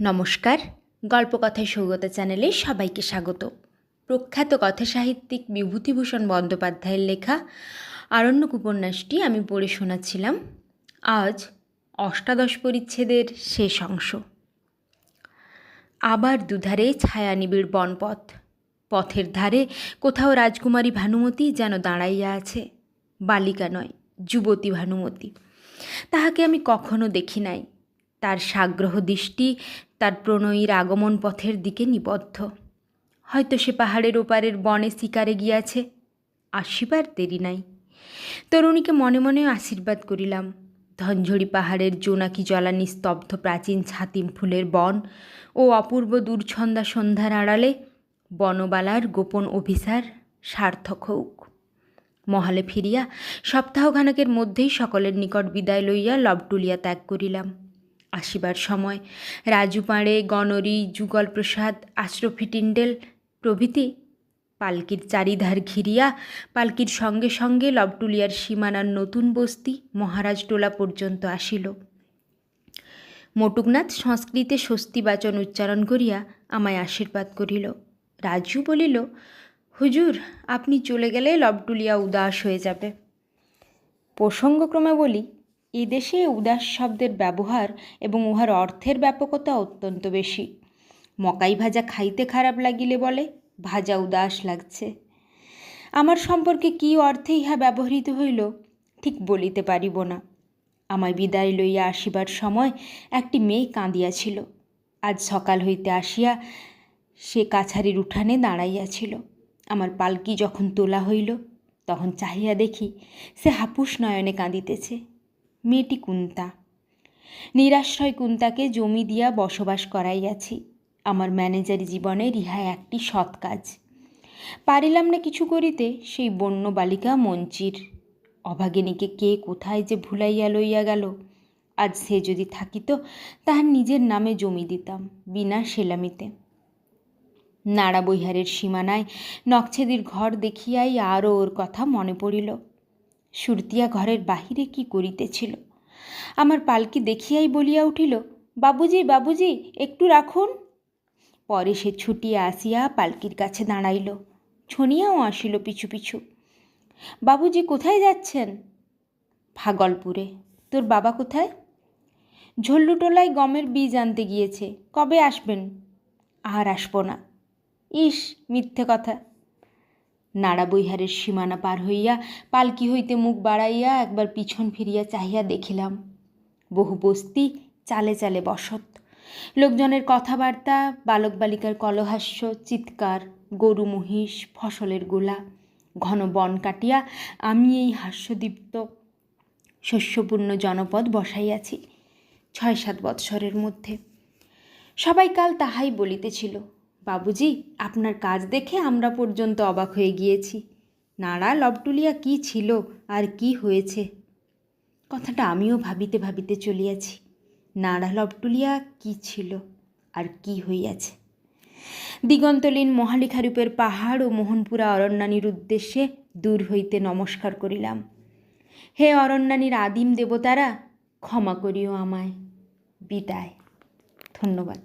নমস্কার। গল্পকথায় সৌগতা চ্যানেলে সবাইকে স্বাগত। প্রখ্যাত কথা সাহিত্যিক বিভূতিভূষণ বন্দ্যোপাধ্যায়ের লেখা আরণ্যক উপন্যাসটি আমি পড়ে শোনাচ্ছিলাম। আজ অষ্টাদশ পরিচ্ছেদের শেষ অংশ। আবার দুধারে ছায়া নিবিড় বনপথ। পথের ধারে কোথাও রাজকুমারী ভানুমতি যেন দাঁড়াইয়া আছে। বালিকা নয়, যুবতী ভানুমতি। তাহাকে আমি কখনো দেখি নাই। তার সাগ্রহ দৃষ্টি তার প্রণয়ীর আগমন পথের দিকে নিবদ্ধ। হয়তো সে পাহাড়ের ওপারের বনে শিকারে গিয়াছে, আসিবার দেরি নাই। তরুণীকে মনে মনে আশীর্বাদ করিলাম। ধনঝড়ি পাহাড়ের জোনাকি জলানি স্তব্ধ প্রাচীন ছাতিম ফুলের বন ও অপূর্ব দূরছন্দা সন্ধ্যার আড়ালে বনবালার গোপন অভিসার সার্থক হোক। মহালে ফিরিয়া সপ্তাহখানেকের মধ্যেই সকলের নিকট বিদায় লইয়া লবটুলিয়া ত্যাগ করিলাম। আসিবার সময়। রাজু পাঁড়ে গণরি, যুগল প্রসাদ, আশরফি টিন্ডেল প্রভৃতি পালকির চারিধার ঘিরিয়া, পালকির সঙ্গে সঙ্গে লবটুলিয়ার সীমানার নতুন বস্তি মহারাজ টোলা পর্যন্ত আসিল। মটুকনাথ সংস্কৃতে স্বস্তিবাচন উচ্চারণ করিয়া আমায় আশীর্বাদ করিল। রাজু বলিল, হুজুর, আপনি চলে গেলে লবটুলিয়া উদাস হয়ে যাবে। প্রসঙ্গক্রমে বলি এদেশে উদাস শব্দের ব্যবহার এবং উহার অর্থের ব্যাপকতা অত্যন্ত বেশি। মকাই ভাজা খাইতে খারাপ লাগিলে বলে, ভাজা উদাস লাগছে। আমার সম্পর্কে কী অর্থে ইহা ব্যবহৃত হইল, ঠিক বলিতে পারিব না। আমায় বিদায় লইয়া আসিবার সময় একটি মেয়ে কাঁদিয়াছিল। আজ সকাল হইতে আসিয়া সে কাছারির উঠানে দাঁড়াইয়াছিল। আমার পালকি যখন তোলা হইল, তখন চাহিয়া দেখি সে হাপুস নয়নে কাঁদিতেছে। মেয়েটি কুন্তা। নিরাশ্রয় কুন্তাকে জমি দিয়া বসবাস করাইয়াছি। আমার ম্যানেজারি জীবনে ইহা একটি সৎ কাজ। পারিলাম না কিছু করিতে, সেই বন্য বালিকা মঞ্চির। অভাগিনীকে কে কোথায় যে ভুলাইয়া লইয়া গেল। আজ সে যদি থাকিত, তাহার নিজের নামে জমি দিতাম, বিনা সেলামিতে। নাড়া বৈহারের সীমানায় নকছেদির ঘর দেখিয়াই আরও ওর কথা মনে পড়িল। সুরতিয়া ঘরের বাহিরে কি করিতেছিল? আমার পালকি দেখিয়াই বলিয়া উঠিল, বাবুজি বাবুজি, একটু রাখুন। পরে সে ছুটিয়া আসিয়া পালকির কাছে দাঁড়াইল ছনিয়াও আসিল পিছু পিছু, বাবুজি, কোথায় যাচ্ছেন? ভাগলপুরে। তোর বাবা কোথায়? ঝল্লুটোলায় গমের বীজ আনতে গিয়েছে, কবে আসবেন? আর আসব না। ইস, মিথ্যে কথা। নাড়া বৈহারের সীমানা পার হইয়া পালকি হইতে মুখ বাড়াইয়া একবার পিছন ফিরিয়া চাহিয়া দেখিলাম, বহু বস্তি চালে চালে বসত। লোকজনের কথাবার্তা বালক বালিকার কলহাস্য, চিৎকার, গরু মহিষ, ফসলের গোলা, ঘন বন কাটিয়া আমি এই হাস্যদীপ্ত, শস্যপূর্ণ জনপদ বসাইয়াছি ছয় সাত বৎসরের মধ্যে। সবাই কাল তাহাই বলিতেছিল বাবুজি, আপনার কাজ দেখে আমরা পর্যন্ত অবাক হয়ে গিয়েছি। নাড়া লবটুলিয়া কি ছিল আর কি হয়েছে? কথাটা আমিও ভাবিতে ভাবিতে চলিয়াছি। নাড়া লবটুলিয়া কি ছিল আর কি হইয়াছে? দিগন্তলীন মহালিখারূপের পাহাড় ও মোহনপুরা অরণ্যানীর উদ্দেশ্যে দূর হইতে নমস্কার করিলাম। হে অরণ্যানীর আদিম দেবতারা, ক্ষমা করিও আমায়। বিদায়। ধন্যবাদ।